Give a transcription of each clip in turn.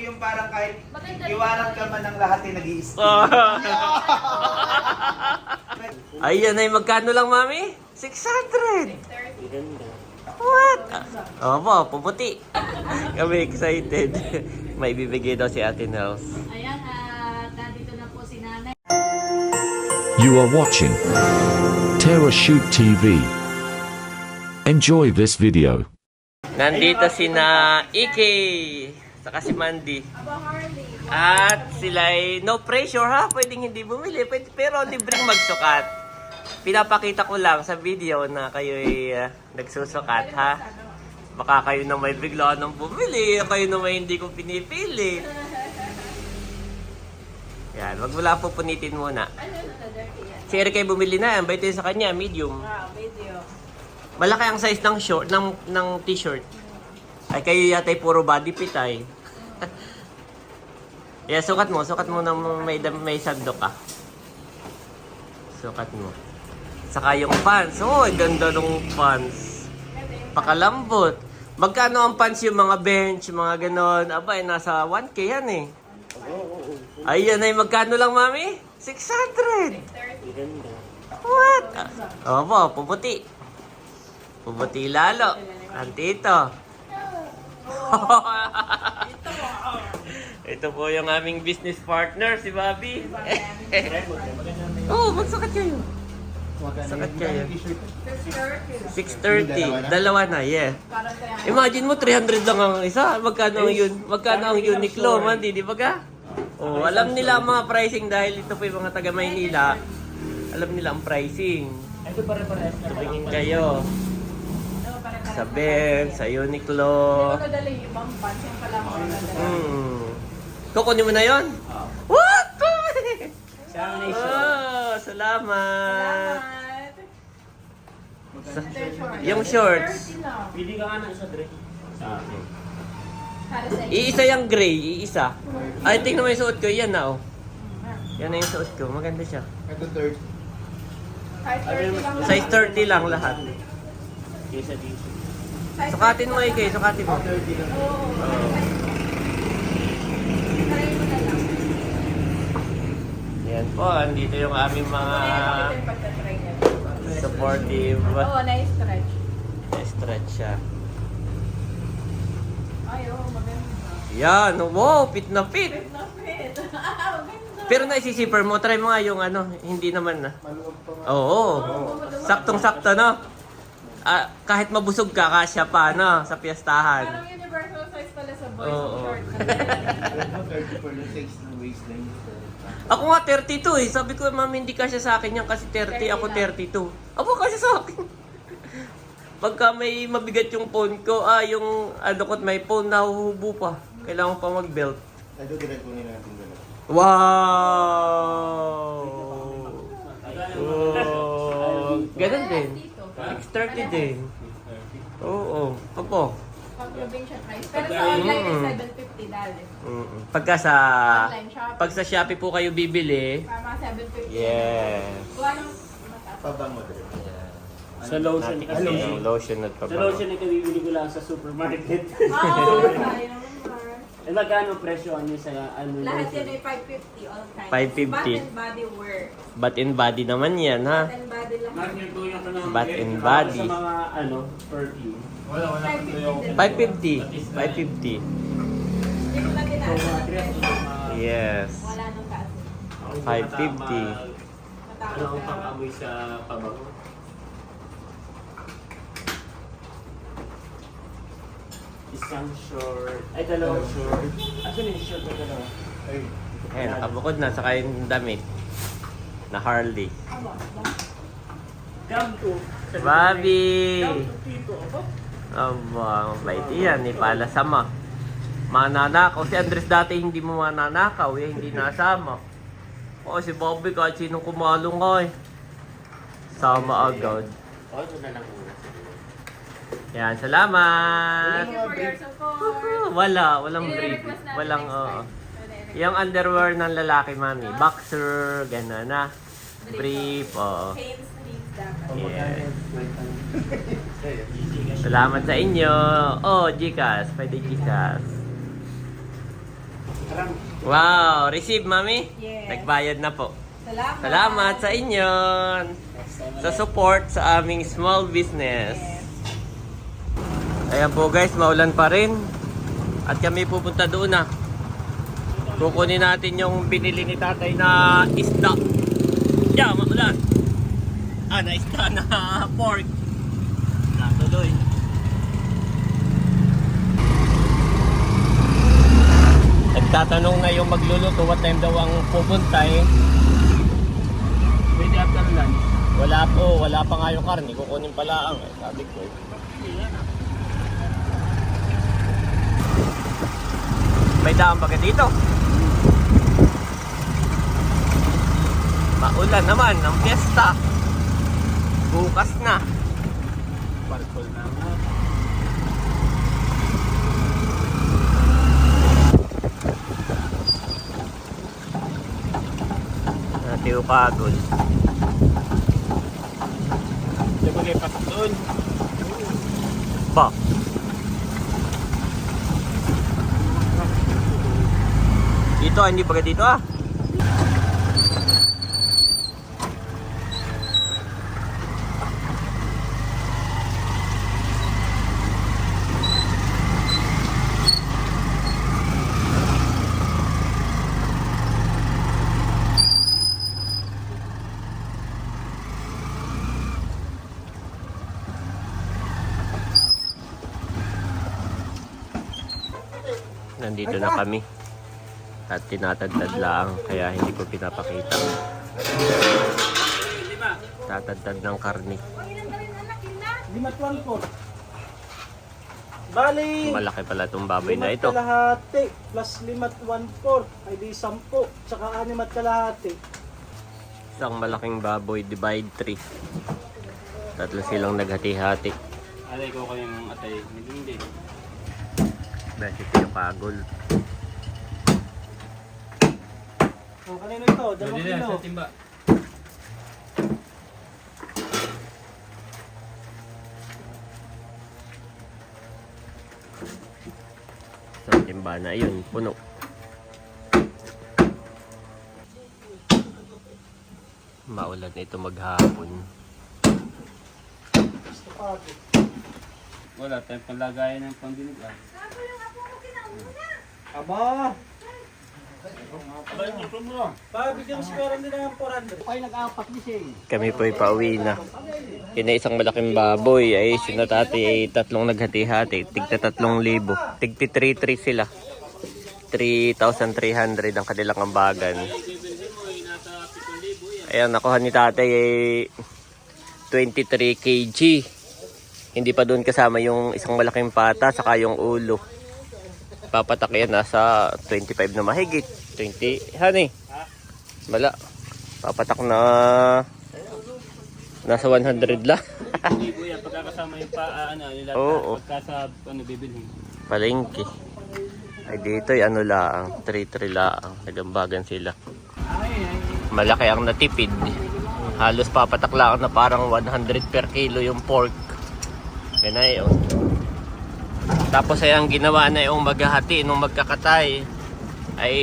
Yung parang kahit iwanan ka man ng lahat ay nag-i-steam. Ayan ay magkano lang, mami? 600! Ganda. What? Ah, Opo, puputi. Kami excited. May bibigay daw si Ate Nels. Ayan, at nandito na po si nanay. You are watching Terra Shoot TV. Enjoy this video. Nandito si na Ike, saka si Mandy. At sila ay no pressure ha, pwedeng hindi bumili, pwede, pero libreng magsukat. Pinapakita ko lang sa video na kayo ay ah, nagsusukat ha. Baka kayo na may bigla nang bumili, kayo na may hindi ko pinipili. Yan, wag mo lang po punitin muna. Si Eric ay bumili na, ang bait sa kanya, medium. Malaki ang size ng short ng ng t-shirt. Ay kayo yata ay puro body fit ay. yeah, sukat mo, sukat mo ng may may sandok ka. Sukat mo. Saka yung pants. Oh, ang ganda ng pants. Pakalambot. Magkano ang pants yung mga bench, mga ganon? Aba, eh, nasa 1K yan eh. Ayan ay magkano lang, mami? 600! Ganda. What? Ah, Opo, puputi. Puputi lalo. Antito. Ito po yung aming business partner, si Bobby. oh, magsukat kayo. Sukat kayo. 630. Dalawa na, yeah. Imagine mo, 300 lang ang isa. Magkano ang yun? Magkano ang Uniqlo, man? Di ba ka? Oh, alam nila ang mga pricing dahil ito po yung mga taga Maynila. Alam nila ang pricing. Ito pare-parehas na Tumingin kayo. Sa Ben, sa Uniqlo. Nadali yung ibang pants yung pala mo nadali. Hmm. Kukunin mo na yon? What? Sa amin ay short. Oh, salamat. Salamat. Yung shorts. Pili ka nga ng isa, Dre. Sa akin. Sa Iisa yung gray, iisa. Ay, tingnan mo yung suot ko. Yan na, oh. Yan na yung suot ko. Maganda siya. Ito third. Size 30 lang. Size 30 lang lahat. Kesa dito. Sukatin mo, Ike. Sukatin mo. 30 lang. Oo. Oo. Try mo na lang. Yan po, andito yung aming mga supportive. Oo, nice stretch. Stretch siya. Ay, oo, maganda. Yan, wow, fit na fit. Fit na fit. Maganda. Pero naisisiper mo, try mo nga yung ano, hindi naman na. Maluwag pa nga. Oo, saktong-sakto, no? Ah, kahit mabusog ka, kasya pa, no? Sa Parang piyestahan. universal size pala sa boys Oo. yung short. Ano, 30 for the 6 ng waistline. Ako nga 32 eh. Sabi ko, ma'am, hindi kasya sa akin yan kasi 30, ako 32. Abo kasya sa akin. Pagka may mabigat yung phone ko, ah, yung ano ko, may phone nahuhubo pa. Kailangan pa mag-belt. Ko nila natin dalawa. Wow! Oh, ganun din. Dito. 630 din. Oo, Opo. Pag provincial price. Pero sa online Mm. is 750 dollars. Mm. Pagka sa Online pag sa Shopee po kayo bibili, mga 750. yes. Kuha ng mataas. Pabango direct. Sa lotion Natin kasi. lotion at Sa pabango. lotion ay kabibili ko lang sa supermarket. Oo, naman. Eh magkano presyo ano sa ano? Lahat yan ay 550 all kinds. 550. Bath and body wear. Bath and body naman yan, ha? Bath and body lang. Bath and body. Sa mga ano, perfume. Wala, wala. 550 din. 550. 550. Hindi ko lang tinaas ng. Yes. Wala nang taas. 550. Ano ang pang-amoy sa pabango? Isang short. Ay, dalawang short. Asan yung short na dalawa? Ay, Ayan, nakabukod na. Saka yung damit. Na Harley. Come to. Bobby! Come to Tito. Aba. Aba, mabait yan. Ipala sama. Mananakaw. Si Andres dati hindi mo mananakaw. Eh, hindi nasama. O, si Bobby kahit sinong kumalong ka eh. Sama agad. Oh, ito na lang. Yan, salamat! Thank you for your support. Wala, walang brief. Natin Walang, next oo. time. Yung underwear ng lalaki, mami. Boxer, gano'n na. Brief, oo. Chain sleeves dapat. Yes. Salamat sa inyo. Oh, Gcash. Pwede Gcash. Wow, receive mami? Yes. Nagbayad na po. Salamat. Salamat sa inyo sa support sa aming small business. Ayan po guys, maulan pa rin. At kami pupunta doon na. Kukunin natin yung binili ni tatay na isda. Yeah, maulan. Ah, na isda na pork. Natuloy. Nagtatanong na yung magluluto what time daw ang pupunta eh. Pwede after lunch. Wala po, wala pa nga yung karne. Kukunin pala ang eh. Sabi ko eh. May daan ba ka dito? Maulan naman ang piyesta. Bukas na. Parkol na nga. Natiyo kagol. Di ba kayo pasok doon? Ba? Dito, ah, hindi pa dito ah. Nandito na kami. At tinatadtad lang, kaya hindi ko pinapakita. Tatadtad ng po. Bali, Malaki pala itong baboy na ito. kalahati plus lima tuwan po ay di sampu. Tsaka anim at kalahati. Isang malaking baboy, divide 3. Tatlo silang naghati-hati. Alay ko kayong atay. Hindi hindi. Beses yung kagol. O, kanino ito? Dalawang Pwede na kilo. sa timba. Sa timba na yun, puno. Maulan ito maghapon. Gusto pa ako. Wala tayong panlagayan ng pandinig ah. Aba! Abay mo, mo. Ba, bigyan mo si Meron din ng 400. Kami po ay pauwi na. Kina isang malaking baboy ay sinatati ay tatlong naghati-hati. Tigta tatlong libo. Tigti 3-3 sila. 3,300 ang kanilang ambagan. Ayan, nakuha ni tatay ay 23 kg. Hindi pa doon kasama yung isang malaking pata saka yung ulo. Papatak yan nasa 25 na mahigit. 20, honey. Wala. Papatak na nasa 100 lang. Hindi kuya, pagkakasama yung pa, ah, ano, nila, Oo. pagka sa, ano, bibilhin. Palengke. Ay dito ay ano lang, 3-3 lang. Nagambagan sila. Malaki ang natipid. Halos papatak lang na parang 100 per kilo yung pork. Yan na yun. Tapos ay ang ginawa na yung maghahati nung magkakatay ay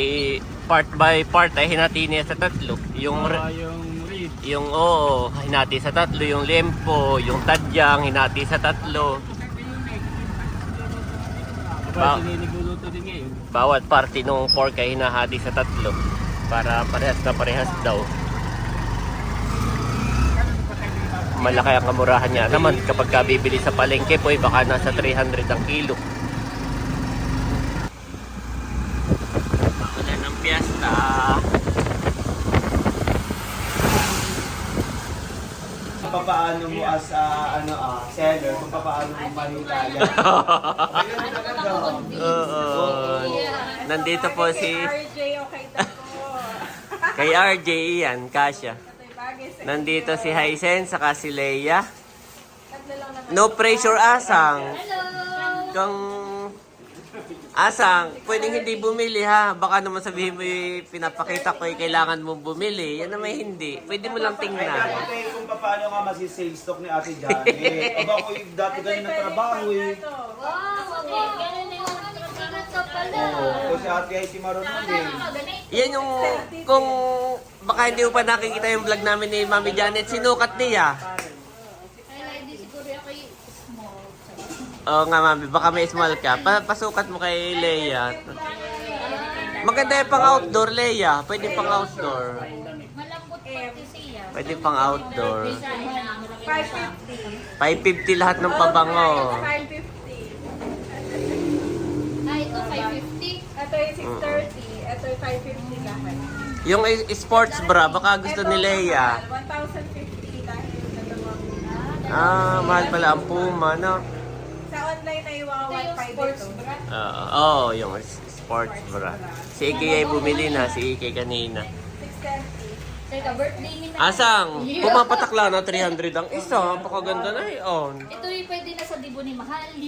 part by part ay hinati niya sa tatlo. Yung Ah, yung reed. yung oo, hinati sa tatlo, yung lempo, yung tadyang, hinati sa tatlo. Diba, Ba- sininigluluto din ngayon. Bawat party ng pork ay hinahati sa tatlo para parehas na parehas daw. Malaki ang kamurahan niya naman kapag ka bibili sa palengke po ay baka nasa 300 ang kilo. Wala ng piyesta. Kung paano mo as ah, ano ah, seller, kung paano mo manitaya. Oo. Nandito po si RJ, okay tako. kay RJ yan, sa Nandito si Hysen saka si Leia. No pressure asang. Hello! Kung asang, pwedeng hindi bumili ha. Baka naman sabihin mo yung pinapakita ko yung kailangan mong bumili. Yan naman hindi. Pwede mo lang Ay, tingnan. dapat eh, kung paano ka masisave stock ni Ate Janet. Aba ko yung dati ganun na trabaho eh. Wow, okay. Ganun na yung ka pala. Oo, si ate ay si din. Yan yung, kung baka hindi mo pa nakikita yung vlog namin ni Mami Janet, sinukat niya. Kaya hindi siguro ako yung small. Oo nga, Mami, baka may small ka. Pa pasukat mo kay Leia. Maganda yung pang outdoor, Leia. Pwede pang outdoor. Malambot pati siya. Pwede pang outdoor. Design na malaki 550. 550 lahat ng pabango. 550. Ah, ito 550. Ito yung 630. Ito yung 550 lahat. Yung sports bra, baka gusto ni Leia. mahal, 1,050 dahil Ah, mahal pala ang Puma, no? Sa online na yung mga Ito yung 1,500 sports bra. Oo, oh, yung s- sports bra. Si Ike ay bumili na, si Ike kanina. 630. Teka, birthday ni Nanay. Asang, pumapatakla na 300 ang isa. Napakaganda na yun. Ito yung pwede na sa dibo ni Mahal.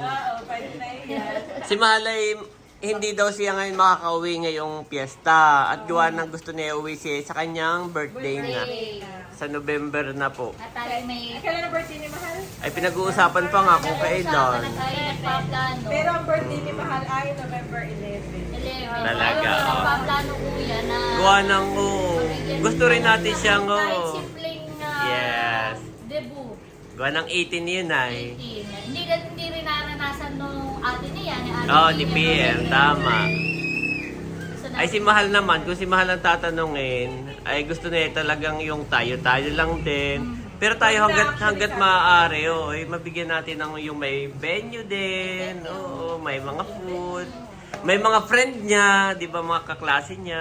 Oo, pwede na yan. Si Mahalay, hindi daw siya ngayon makakauwi ngayong piyesta. At gawa ng gusto niya uwi siya sa kanyang birthday na. Sa November na po. At tayo may... Kailan ang birthday Mahal? Ay pinag-uusapan pa nga kung kailan. Pero ang birthday ni Mahal ay November 11. 11. Talaga, Ayaw, oh. nagpaplano kuya na... Gawa ng oh, gusto rin natin siyang Kahit oh. simpleng uh, Yes. debut. Gawa ng 18 yun ay. 18. Hindi, hindi rin naranasan nung ate niya. Ni ate Oo, ni PM, tama. Ay si Mahal naman, kung si Mahal ang tatanungin, ay gusto niya talagang yung tayo-tayo lang din. Pero tayo hanggat hanggat maaari, oh, ay mabigyan natin ng yung may venue din, oo, may mga food, may mga friend niya, 'di ba mga kaklase niya.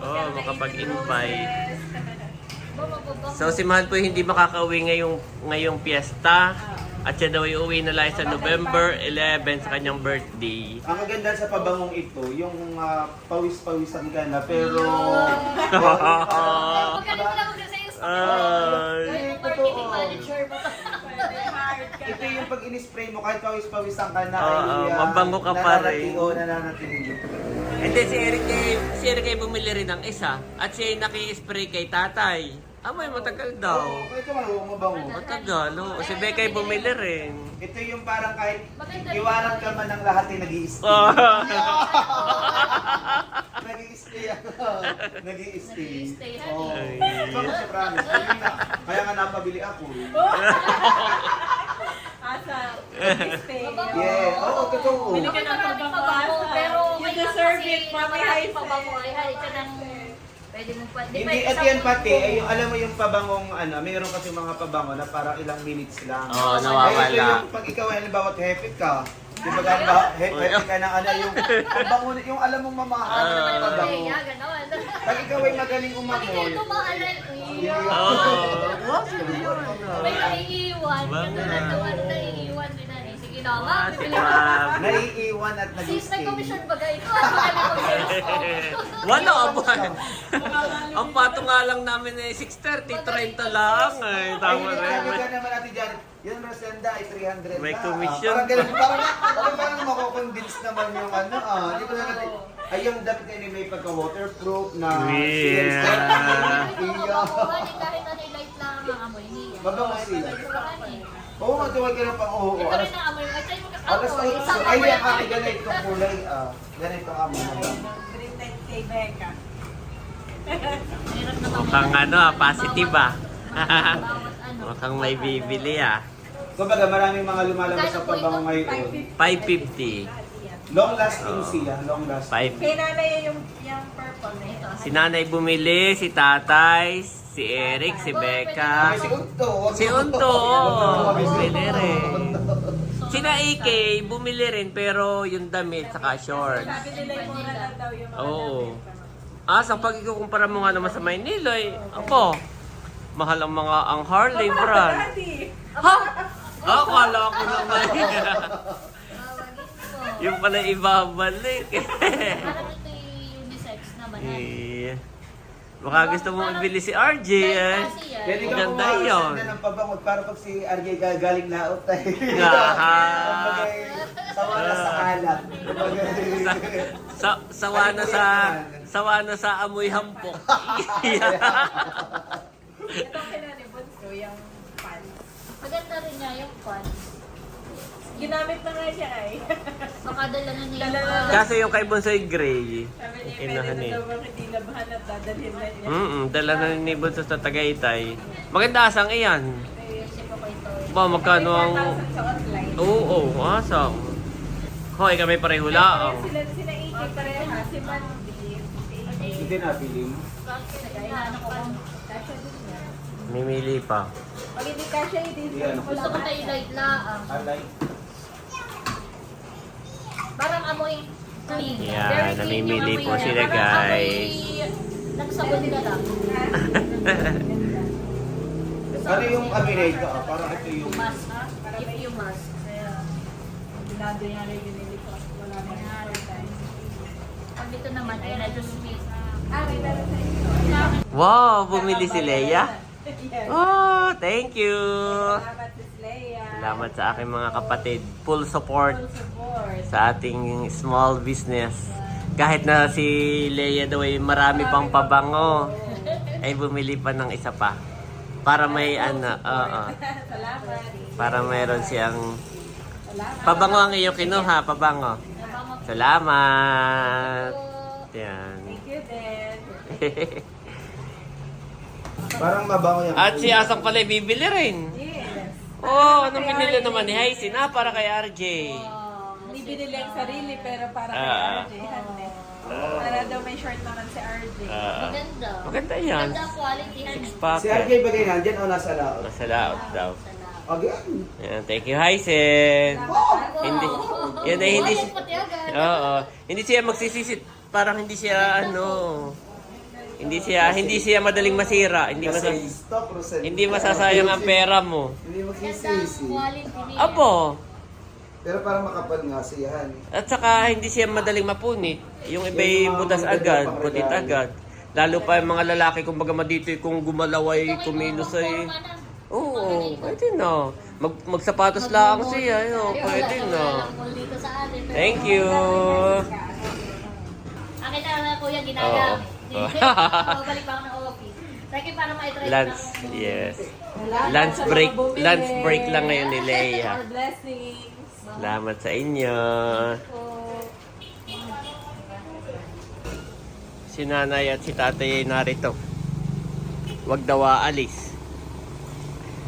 Oh, makapag-invite. So si Mahal po hindi makakauwi ngayong ngayong piyesta. At siya daw ay uwi na lang sa November 11 sa kanyang birthday. Ang maganda sa pabangong ito, yung ah, pawis-pawisan ka na, pero... Lang ako sa iyo. Ay. Marketing manager mo. Ito yung pag in-spray mo, kahit pawis-pawisan ka na, Oo, ay, ah, mabango ka pa rin. Oo, nananatili. Hindi, si Eric ay, si Eric ay bumili rin ng isa. At siya ay naki-spray kay tatay. Amoy, matagal daw. Oo, ito maluwang mabango. Matagal, oo. Si Becca ay bumili rin. Ito yung parang kahit iwanan ka man ng lahat ay nag-i-stay. Oh. Nag-i-stay ako. Nag-i-stay. Nag-i-stay, Oo. honey. Siya, promise. Na. Kaya nga napabili ako. Asa, stay. Yeah, oo, totoo. Bili Ako ka pabango, Asa. pero You may deserve kasi it, na Mami maraming Haisen. pabango ay hay ka ng... Pwede mo pa... Hindi, at yan pati, ay yung, alam mo yung pabangong ano, mayroon kasi mga pabango na parang ilang minutes lang. Oo, Ay, ito nawawala. yung pag ikaw ay halimbawa hepit ka, di ba gano'n he- hepit ka ng ano, yung pabango, yung alam mong mamahal Ah. na Ay, pabango. yeah, ganon. Pag ikaw ay magaling Pag umamoy, hindi tumaalan, Oo. May naiiwan. Wow. Katulad naman naiiwan din na eh. Na, ma'am. si. Ma'am. naiiwan at Sis, may nag-stay. commission ba? Ito, ano ka na mag-sales ko? Wala ba? Ang pato nga lang namin ay 6.30, 30 lang. Ay, tama Ay, rin. sabi ka naman natin dyan, yung Rosenda ay 300 May na. commission Ah, parang ganun, parang, parang, parang mako-convince naman yung ano, ah. Di ba natin, ay yung dapat kayo may pagka-waterproof na Yeah. Ay, Iya. mababanguhan eh, kahit ano light lang ang amoy niya. Mabango siya. Oo nga, tuwag ka na pang oo. Ito Alas, rin ang amoy. At tayo alas magkakamoy. ay, mo aking ganito kulay, ah. Ganito ka mo. Printed kay Becca. Hirap na Mukhang ano, ah, positive ah. Bawat ano. Mukhang may bibili ah. Kumbaga, maraming mga lumalabas sa pabango ito? ngayon. 550. Long lasting siya, long lasting. 5 Kay nanay yung, yung purple na ito. Si nanay bumili, si tatay, si Eric, si Becca. Si Si Unto, bumili rin. Sina AK, bumili rin pero yung damit saka shorts. Sabi nila yung mura lang daw yung mga Oo. Ah, sa pag ikukumpara mo nga naman sa Maynila, eh, ako, mahal ang mga ang Harley brand. Ha? Ah, akala ko naman. yung pala ibabalik. Parang ito yung unisex naman. eh, baka gusto mo ibili si RJ eh. Pwede ka Maganda kumuha yun. ng pabangot para pag si RJ gagaling laot tayo. Aha. Kumbaga, sawa na sa kalat. Kumbaga, Sa, sawa na sa sawa na sa amoy hampok. Itong kinanibot ko, yung pants. Maganda rin niya yung pants. Ginamit na nga siya eh. Baka dala na niya Dala yung, na ah, Kaso yung kay Bonsoy Gray, Sabi niya, Inahan pwede eh. na daw bang hindi labahan at dadalhin na niya. mm dala na ni Bonso sa Tagaytay. Maganda asang iyan. isip ako ito. Ba, magkano ang... 4,000 sa online. Oo, oh, asang. Hoy, kami pareho lang. Sila, sila Iki pareha, si Mandy, si Iki. Hindi na, feeling. Ano ko kung Kasha din niya. Mimili pa. Pag hindi kasha, hindi Yan. gusto ko tayo light lang. I like. Parang amoy clean. Yan, Very clean namimili yung po sila, guys. amoy Nagsabon ka lang. Ano yung aminate ka? ah? Parang ito yung... Mas, if you must. Kaya, binado niya rin binili ko. Wala na yung time. Pag ito naman ay medyo sweet. Ah. Wow, bumili si Leia. Oh, thank you. Salamat, sa aking mga kapatid. Full support Full support. sa ating small business. Kahit na si Leia daw ay marami pang pabango, ay bumili pa ng isa pa. Para may ano, oo. Salamat. Para mayroon siyang pabango ang iyong kinuha, pabango. Salamat. Yan. Thank you. Parang mabango yan. At si Asang pala bibili rin. Oh, anong binili naman ni Hysin? Ah, para kay RJ. Hindi binili ang sarili pero para kay Ah. RJ. Hande. Para daw may short naman si RJ. Ah, Maganda. maganda yan. Maganda quality. Six Si. RJ bagay nandyan o nasa laot? Nasa laot daw. Again. Ayan, thank you, Hysen. Hindi, yan ay hindi pati agad. oo, hindi siya magsisisit, parang hindi siya, ano, hindi siya, hindi siya madaling masira, hindi Kasi masas, stock Rosel. hindi masasayang ang pera mo. Hindi magsisisi. quality niya. Apo, Pero parang makapal nga siya. han. at saka hindi siya madaling mapunit. Yung iba'y butas agad, punit agad. Lalo pa yung mga lalaki, kumbaga madito kung gumalaw ay kumilos ay, oo, pwede na. Mag, magsapatos lang siya, yun, pwede na. Dito sa atin. Thank you. Akin na lang kuya ginagamit. Oo. Babalik pa ako ng office. Sige, para ma-try Lunch, yes. Lunch break, lunch break lang ngayon ni Leia. blessings. Salamat sa inyo. Si nanay at si tatay ay narito. Huwag daw aalis.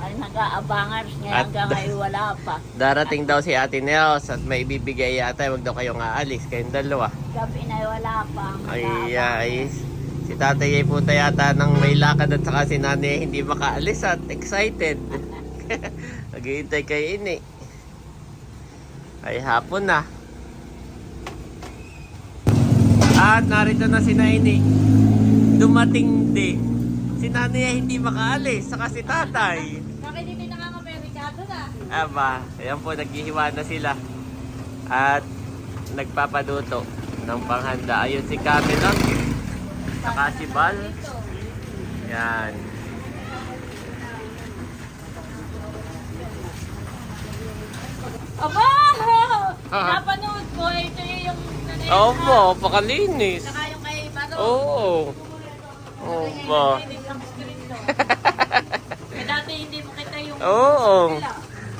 Ay, nag-aabangers niya At- hanggang ngayon wala pa. Darating daw si Ate Nels at may ibibigay yata. Huwag daw kayong aalis. Kayong dalawa. Gabi na wala pa. Ay, ay. Si tatay ay punta yata ng may lakad at saka si nanay hindi makaalis at excited. Naghihintay kay ini. Ay hapon na. At narito na si Naini. Dumating din. Si nanay ay hindi makaalis, saka si tatay. Bakit hindi nakaka-amerikado na? Aba, ayan po, naghihiwa na sila. At nagpapaduto ng panghanda. Ayun si Camelot. Saka si Bal. Yan. Aba! Napanood ko. Ito yung nanay. Opo, pakalinis. Saka yung kay Baro. Oo. Screen to. Eh, dati hindi mo kita yung... Oo.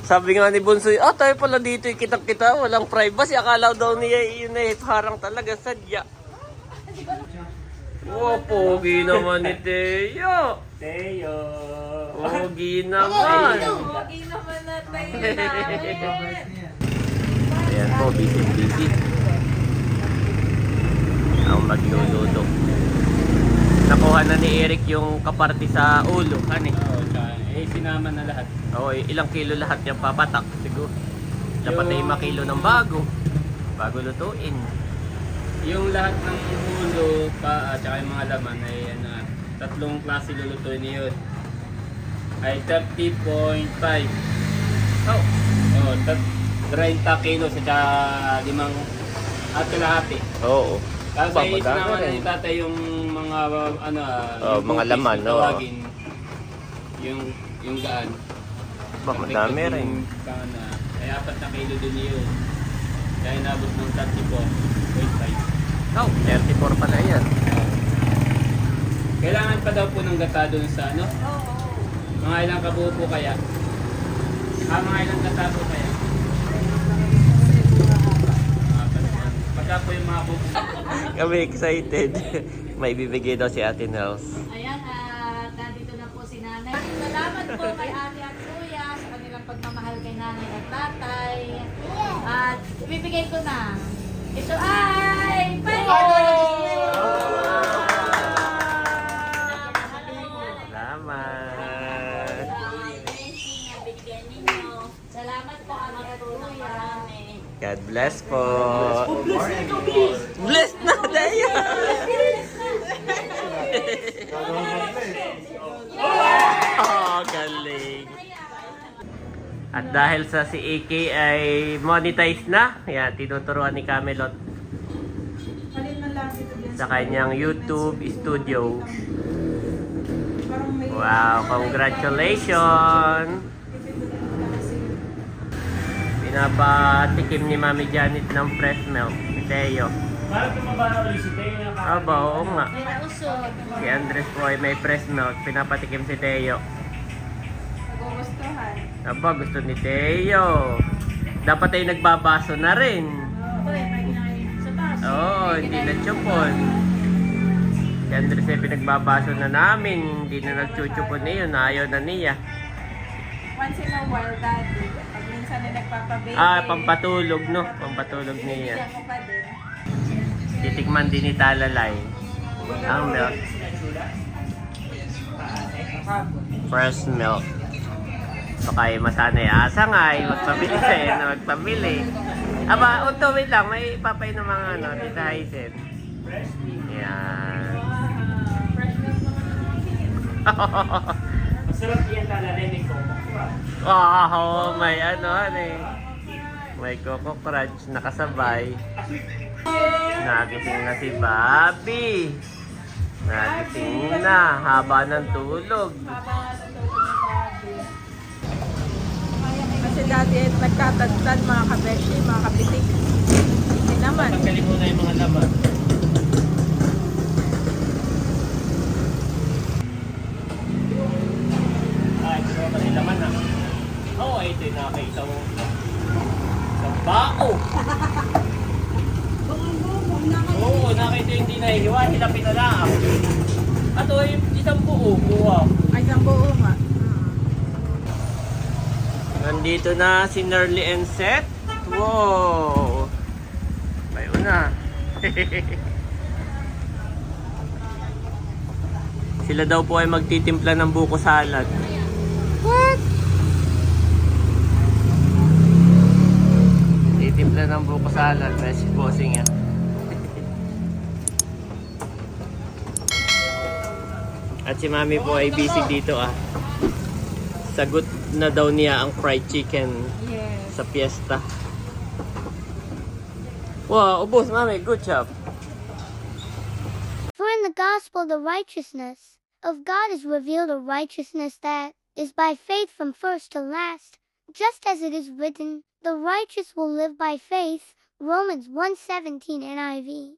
Sabi nga ni Bunsoy, ah tayo pala dito, kitang kita, walang privacy. Akala daw niya yun eh, harang talaga, sadya. Wow, pogi naman ni Teo. Teo. Pogi naman. Okay naman na tayo namin. Ayan po, busy busy. Ang magluluto. Nakuha na ni Eric yung kaparti sa ulo, kan eh. Oo, eh, sinama na lahat. Oo, ilang kilo lahat yung papatak, siguro. Dapat na Yung- 5 kilo ng bago. Bago lutuin. Yung lahat ng ulo, pa, at saka yung mga laman ay ano, tatlong klase lulutuin niyo yun. Ay 30.5. Oh, Oh, tat 30 kilos at saka limang at kalahati. oo. Ay madami sinama na ni tatay yung mga ano, Oh, yung mga laman, oo. tawagin. Yung yung gaan. Ba, madami rin. Kana, ay apat na kilo din yun. Kaya nabot ng 34.5. Oh, 34 pala yan. Kailangan pa daw po ng gata doon sa ano? Mga ilang kabuo po kaya? Ah, mga ilang gata po kaya? Handa po yung mga books. Kami excited. May bibigay daw si Ate Nels. Ayan, at nandito na po si nanay. Salamat po kay ate at kuya sa kanilang pagmamahal kay nanay at tatay. At ibibigay ko na. Ito ay... Salamat. Bigyan ninyo. Salamat po ate at kuya. God bless po. Bless na tayo. oh, galing. At dahil sa si AK ay monetize na, yan, tinuturuan ni Camelot sa kanyang YouTube studio. Wow, congratulations! Pinapatikim ni Mami Janet ng fresh milk, si Teo. Parang tumaba na ulit si Teo. Aba, oo nga. Si Andres po ay may fresh milk, pinapatikim si Teo. Aba, gusto ni Teo. Dapat ay nagbabaso na rin. Oo, hindi na chupon. Si Andres ay pinagbabaso na namin, hindi na nagchuchupon niyo, ayaw na niya. Once in a while, daddy. Pag minsan na nagpapababy. Ah, pampatulog no, pampatulog niya. Titikman din ni Talalay. Ang milk. Fresh milk. So kayo masanay asa nga ay magpabili sa na magpabili. Aba, unto wait lang, may papay ng mga ano, Tita Hysen. Yan. Masarap yan talalay ni Coco. Wow, may ano, ano eh. May Coco Crunch nakasabay. Nagising na si Bobby. Nagising na, haba ng tulog. Kasi dati nagkatagtan mga kabeshi, mga kapitik. Hindi naman. Tanggalin mo na yung mga laman. Ah, ito naman yung laman ah. Oo, oh, ito yung nakakita mo. Sa bao! Oo, nakita yung hindi nahihiwa, hilapin na lang. At o, isang buo, buo. Ay, ang buo nga. Nandito na si Nerly and Seth. Wow! Bayo na. Sila daw po ay magtitimpla ng buko salad. What? Titimpla ng buko salad. May si bossing yan. At si mami po ay busy dito ah. Sagot na daw niya ang fried chicken Yes. sa fiesta. Wow, ubos mami, good job. For in the gospel the righteousness of God is revealed a righteousness that is by faith from first to last, just as it is written, the righteous will live by faith, Romans 1:17 NIV.